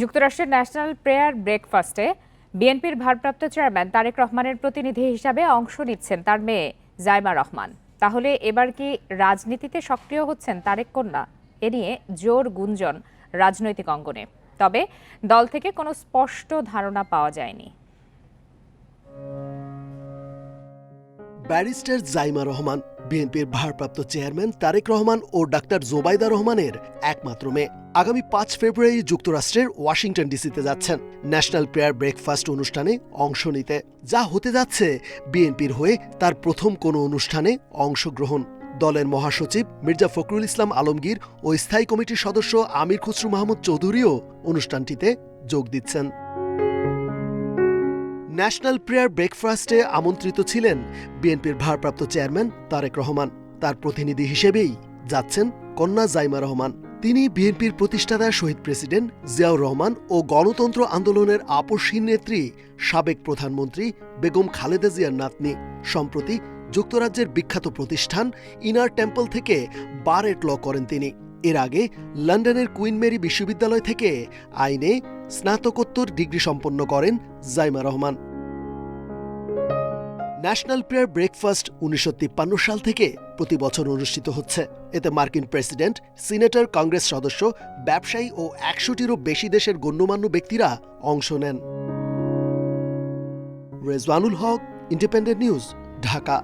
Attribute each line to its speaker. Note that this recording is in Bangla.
Speaker 1: যুক্তরাষ্ট্রের ন্যাশনাল প্রেয়ার ব্রেকফাস্টে বিএনপির ভারপ্রাপ্ত চেয়ারম্যান তারেক রহমানের প্রতিনিধি হিসাবে অংশ নিচ্ছেন তার মেয়ে জাইমা রহমান। তাহলে এবার কি রাজনীতিতে সক্রিয় হচ্ছেন তারেক কন্যা? এ নিয়ে জোর গুঞ্জন রাজনৈতিক অঙ্গনে। তবে দল থেকে কোনো স্পষ্ট ধারণা পাওয়া যায়নি।
Speaker 2: ব্যারিস্টার জাইমা রহমান, বিএনপির ভারপ্রাপ্ত চেয়ারম্যান তারেক রহমান ও ডাক্তার জোবাইদা রহমানের একমাত্র মেয়ে। আগামী পাঁচ ফেব্রুয়ারি যুক্তরাষ্ট্রের ওয়াশিংটন ডিসিতে যাচ্ছেন। ন্যাশনাল প্রেয়ার ব্রেকফাস্ট অনুষ্ঠানে অংশ নিতে। যা হতে যাচ্ছে, বিএনপির হয়ে তার প্রথম কোনো অনুষ্ঠানে অংশগ্রহণ। দলের মহাসচিব মির্জা ফখরুল ইসলাম আলমগীর ও স্থায়ী কমিটির সদস্য আমির খুসরু মাহমুদ চৌধুরীও অনুষ্ঠানটিতে যোগ দিচ্ছেন। ন্যাশনাল প্রেয়ার ব্রেকফাস্টে আমন্ত্রিত ছিলেন বিএনপির ভারপ্রাপ্ত চেয়ারম্যান তারেক রহমান। তার প্রতিনিধি হিসেবেই যাচ্ছেন কন্যা জাইমা রহমান। তিনি বিএনপির প্রতিষ্ঠাতা শহীদ প্রেসিডেন্ট জিয়াউর রহমান ও গণতন্ত্র আন্দোলনের আপসহীন নেত্রী সাবেক প্রধানমন্ত্রী বেগম খালেদা জিয়ার নাতনি। সম্প্রতি যুক্তরাজ্যের বিখ্যাত প্রতিষ্ঠান ইনার টেম্পল থেকে বার এট ল করেন তিনি। এর আগে লন্ডনের কুইন মেরি বিশ্ববিদ্যালয় থেকে আইনে স্নাতকোত্তর ডিগ্রি সম্পন্ন করেন Zaima Rahman. National prayer breakfast উনিশশো তিপ্পান্ন সাল থেকে প্রতি বছর অনুষ্ঠিত হচ্ছে। এতে মার্কিন প্রেসিডেন্ট, সিনেটর, কংগ্রেস সদস্য, ব্যবসায়ী ও একশোটিরও বেশি দেশের গণ্যমান্য ব্যক্তিরা অংশ নেন। Rezwanul Haque, independent news, Dhaka.